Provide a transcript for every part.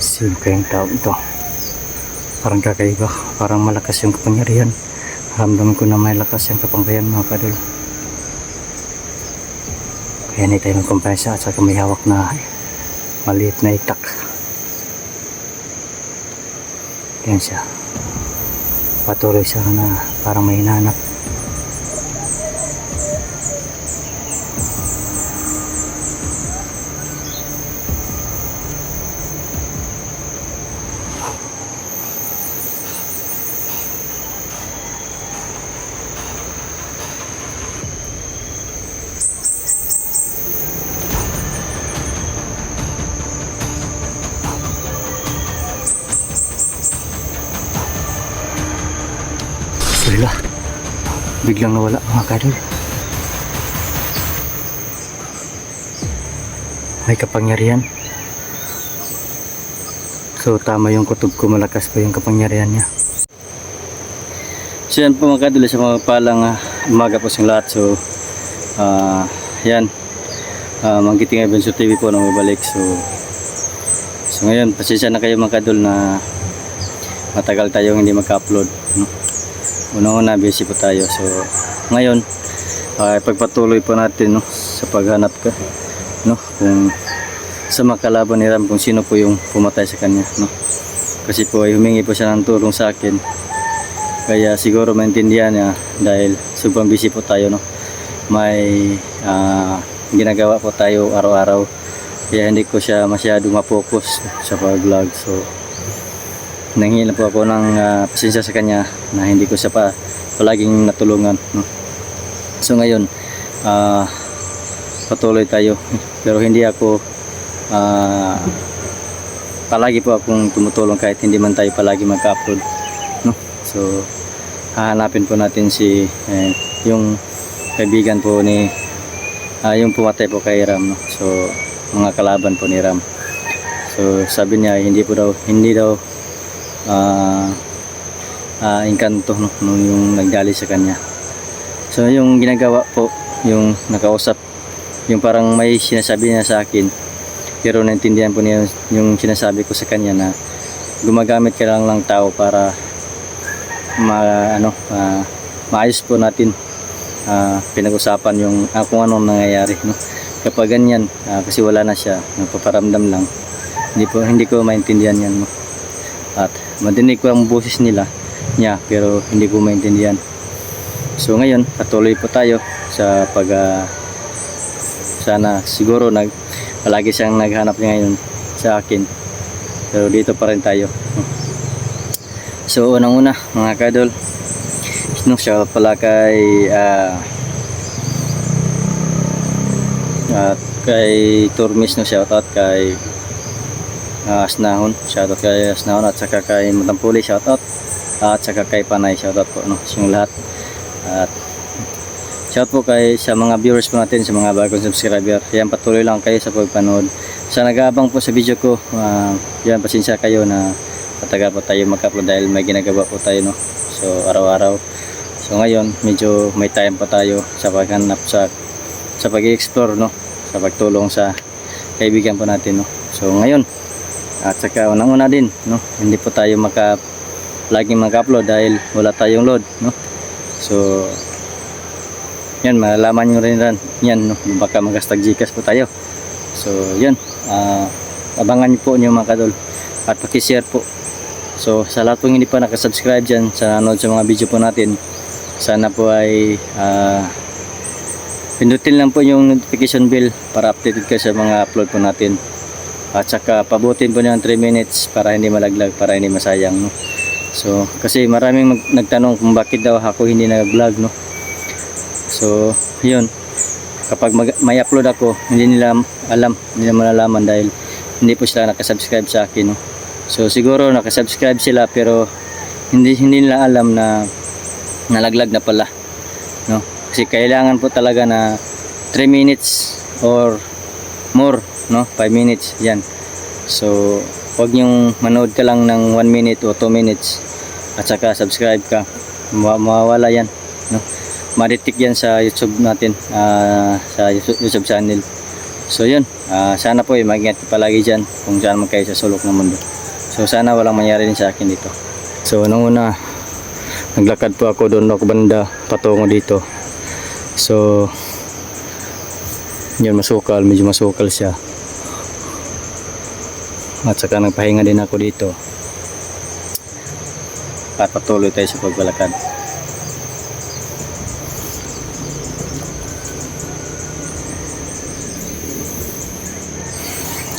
Siyempre yung tao ito. Parang kakaiba. Parang malakas yung kapangyarihan. Ramdam ko na may lakas yung kapangyarihan mga kadol. Kaya hindi tayo magkumprensa at saka may hawak na maliit na itak. Yan siya. Patuloy siya na parang may hinahanap. Biglang nawala mga kadol. May kapangyarihan. So tama yung kutob ko, malakas po yung kapangyarihan niya. So yan po mga kadol, sa mga palang ah, umaga po sa lahat. So ah, yan. Uh, Manggiting Adventure TV po na mabalik. So So ngayon, pasensya na kayo mga kadol na matagal tayong hindi magka-upload. No? Unang-una, busy po tayo. So, ngayon, ay pagpatuloy po natin no, sa paghanap ka, no, kung sa makalaban ni Ram kung sino po yung pumatay sa kanya. No? Kasi po ay humingi po siya ng tulong sa akin. Kaya siguro maintindihan niya dahil sobrang busy po tayo. No? May ah, ginagawa po tayo araw-araw. Kaya hindi ko siya masyado mapokus sa pag-vlog. So, nanghihilan po ako ng ah, pasensya sa kanya na hindi ko siya pa palaging natulungan no? so ngayon ah, patuloy tayo pero hindi ako ah, palagi po akong tumutulong kahit hindi man tayo palagi magka-upload no? so hahanapin po natin si eh, yung kaibigan po ni ah, yung pumatay po kay Ram no? so mga kalaban po ni Ram so sabi niya hindi po daw hindi daw ah ah, engkanto no, nung yung nagdali sa kanya. So yung ginagawa po, yung nakausap, yung parang may sinasabi niya sa akin, pero naintindihan po niya yung sinasabi ko sa kanya na gumagamit ka lang ng tao para ma, ano, ah, maayos po natin ah, pinag-usapan yung ah, kung anong nangyayari. No? Kapag ganyan, ah, kasi wala na siya, nagpaparamdam lang, hindi, po, hindi ko maintindihan yan. No? At madinig ko ang boses nila niya pero hindi ko maintindihan. So ngayon, patuloy po tayo sa pag ah, sana siguro nag palagi siyang naghanap ngayon sa akin. Pero dito pa rin tayo. So unang-una mga kadol, no, out pala kay ah, at kay Turmis no shout out kay uh, Asnahon, shoutout kay Asnahon at saka kay Matampuli, shoutout. At saka kay Panay, shoutout po no, inyong lahat. At shout po kay sa mga viewers po natin, sa mga bagong subscriber. Yan patuloy lang kayo sa pagpanood. Sa nag-aabang po sa video ko uh, yan pasensya kayo na patagal po tayo mag-upload dahil may ginagawa po tayo no? So araw-araw. So ngayon medyo may time pa tayo sa paghanap sa sa pag-explore no? Sa pagtulong sa kaibigan po natin no? So ngayon at saka unang-una din, no? Hindi po tayo maka laging mag-upload dahil wala tayong load, no? So yan, malalaman nyo rin yan, yan no? Baka magastag Gcash po tayo. So yan, ah, abangan nyo po nyo mga kadol at paki-share po. So sa lahat po hindi pa nakasubscribe dyan sa nanood sa mga video po natin, sana po ay ah, pindutin lang po yung notification bell para updated kayo sa mga upload po natin at saka pabutin po ng 3 minutes para hindi malaglag para hindi masayang no? So kasi maraming mag- nagtanong kung bakit daw ako hindi nag-vlog no? So yun. Kapag mag- may upload ako hindi nila alam hindi nila malalaman dahil hindi po sila nakasubscribe sa akin no? So siguro nakasubscribe sila pero hindi hindi nila alam na nalaglag na pala no? Kasi kailangan po talaga na 3 minutes or more no 5 minutes yan so wag yung manood ka lang ng 1 minute o 2 minutes at saka subscribe ka Ma- mawawala yan no madetect yan sa youtube natin ah, sa YouTube channel So yun, ah, sana po eh, mag-ingat palagi dyan kung saan man kayo sa sulok ng mundo. So sana walang mangyari din sa akin dito. So nung una, naglakad po ako doon ako banda patungo dito. So yun masukal, medyo masukal siya. At saka nagpahinga din ako dito. At patuloy tayo sa pagbalakad.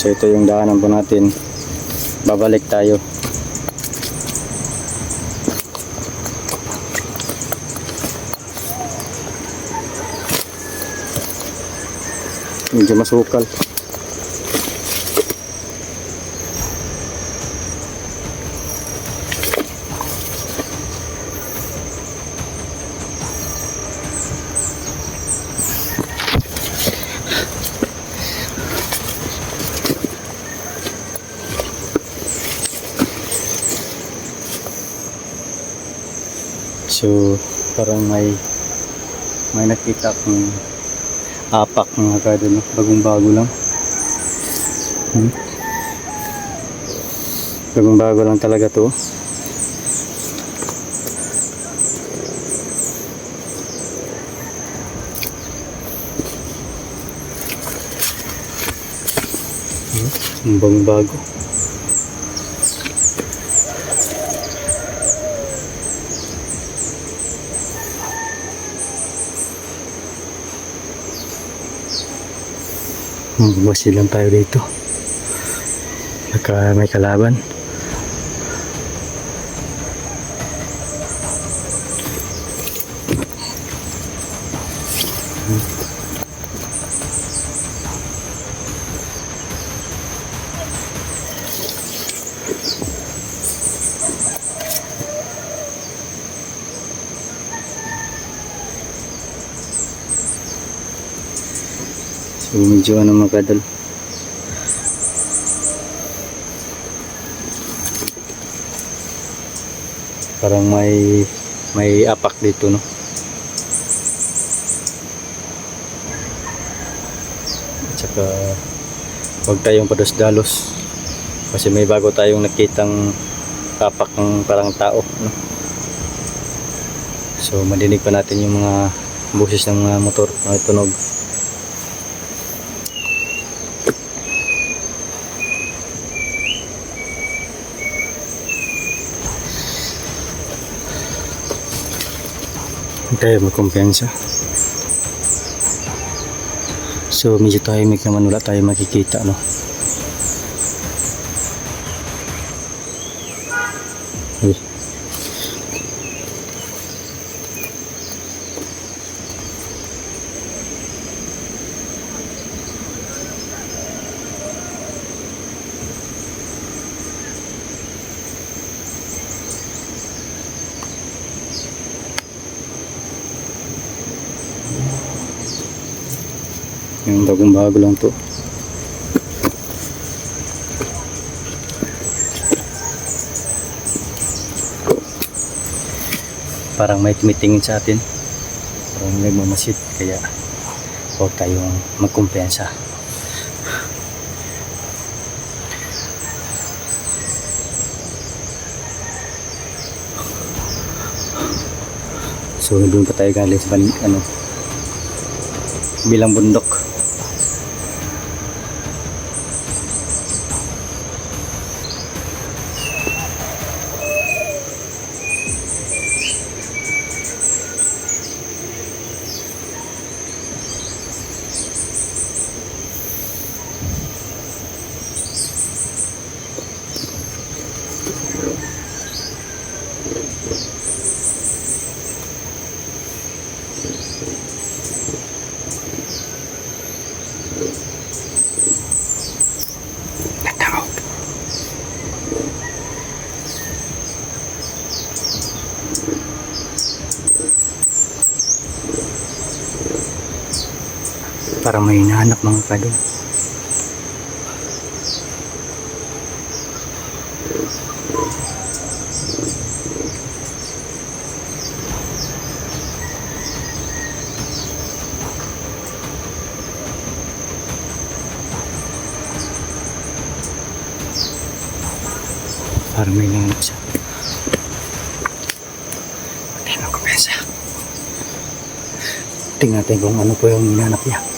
So ito yung daanan po natin. Babalik tayo. Medyo masukal. So, parang may may nakita akong apak mga kado no? bagong bago lang hmm? bagong bago lang talaga to hmm? bagong bago Magbumasid lang tayo dito. Baka may kalaban. Medyo ano mga kadol. Parang may may apak dito no. At saka huwag tayong pados-dalos kasi may bago tayong nakitang apak ng parang tao no. So madinig pa natin yung mga boses ng mga motor na tunog. Tayo magkumpiyansa. So medyo tahimik naman wala tayo makikita no. Uy. Bagong bago lang to. Parang may tumitingin sa atin. Parang nagmamasid. Kaya huwag tayong magkumpiyansa. So doon pa tayo galing sa ano, bilang bundok. Parang may hinahanap mga kadol. Parang may hinahanap siya. Patay mo kumesa. Tingnan natin kung ano po yung hinahanap niya.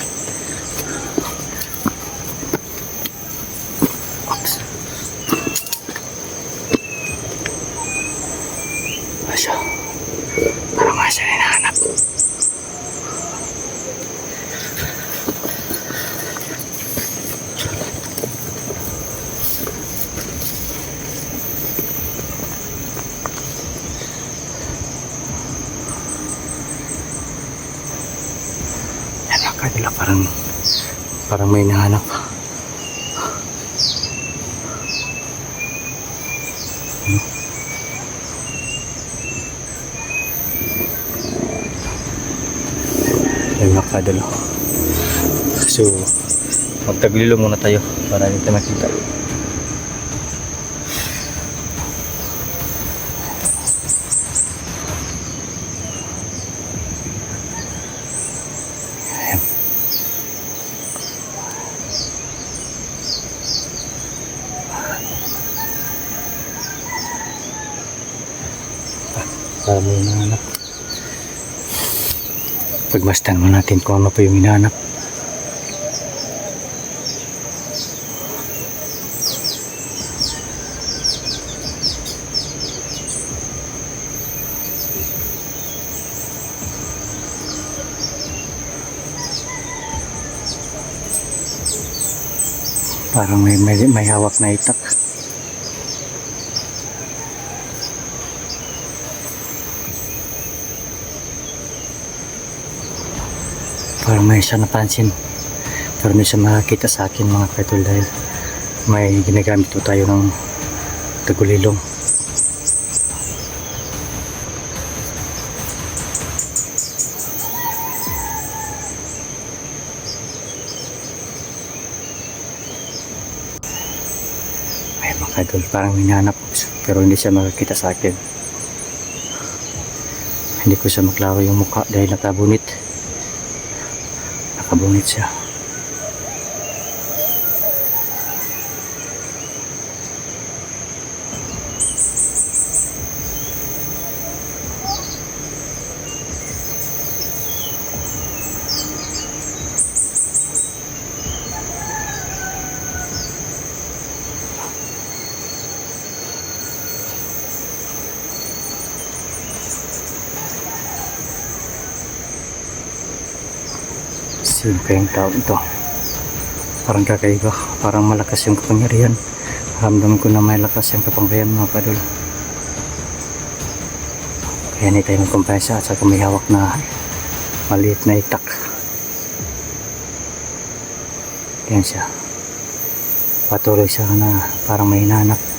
Kanila parang parang may nahanap. Ano? Yan mga kadalo. So, magtaglilo muna tayo para hindi makita. Ayan. Para may hinahanap. Pagmastan mo natin kung ano pa yung hinahanap. Parang may, may, may hawak na itak. May siya napansin. Pero may siya makakita sa akin mga kadol dahil may ginagamit po tayo ng tagulilong. Ay mga kadol, parang hinanap pero hindi siya makakita sa akin. Hindi ko siya maklawa yung mukha dahil nakabunit. Nakabunit siya. Sino kayang tao ito? Parang kakaiba. Parang malakas yung kapangyarihan. Ramdam ko na may lakas yung kapangyarihan mga kadol. Kaya hindi tayo magkumpanya at saka may hawak na maliit na itak. Yan siya. Patuloy siya na parang may hinahanap.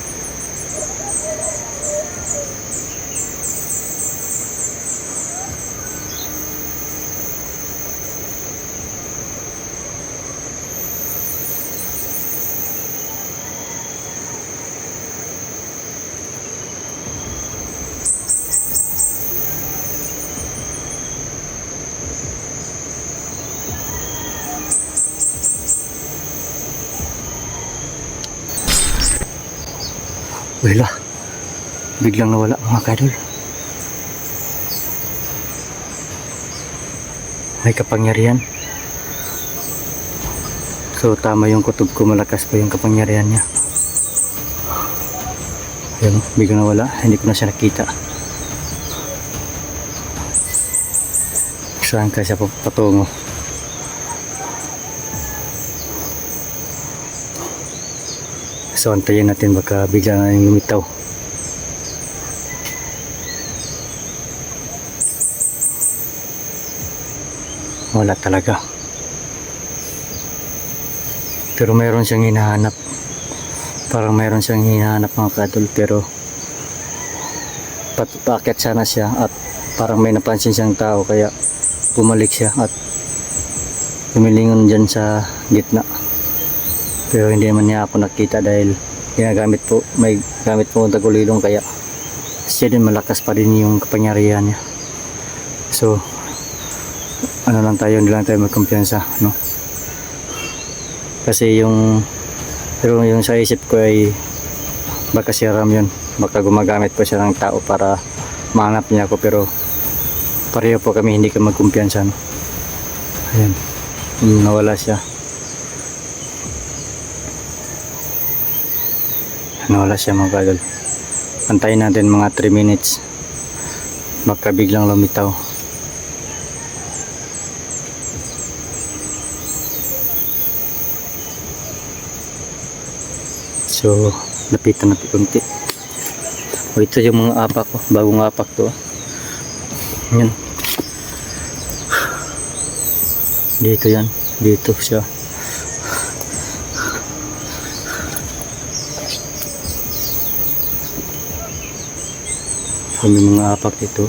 Wala. Biglang nawala mga kadol. May kapangyarihan. So tama yung kutob ko, malakas pa yung kapangyarihan niya. Ayun, biglang nawala. Hindi ko na siya nakita. Saan ka siya patungo? So antayin natin baka bigla na yung lumitaw. Wala talaga. Pero meron siyang hinahanap. Parang meron siyang hinahanap mga kadol pero paakyat sana siya at parang may napansin siyang tao kaya bumalik siya at tumilingon dyan sa gitna pero hindi naman niya ako nakita dahil ginagamit po may gamit po ang tagulilong kaya siya din malakas pa din yung kapangyarihan niya. So ano lang tayo hindi lang tayo magkumpiyansa no? Kasi yung pero yung sa isip ko ay baka si Ram yun baka gumagamit po siya ng tao para mahanap niya ako pero pareho po kami hindi ka magkumpiyansa no? ayan. Nawala siya nawala siya mga kadol antayin natin mga 3 minutes baka biglang lumitaw So, lapitan natin konti. O, ito yung mga apak ko. Bagong apak to. Yan. Dito yan. Dito siya. May mga apak dito.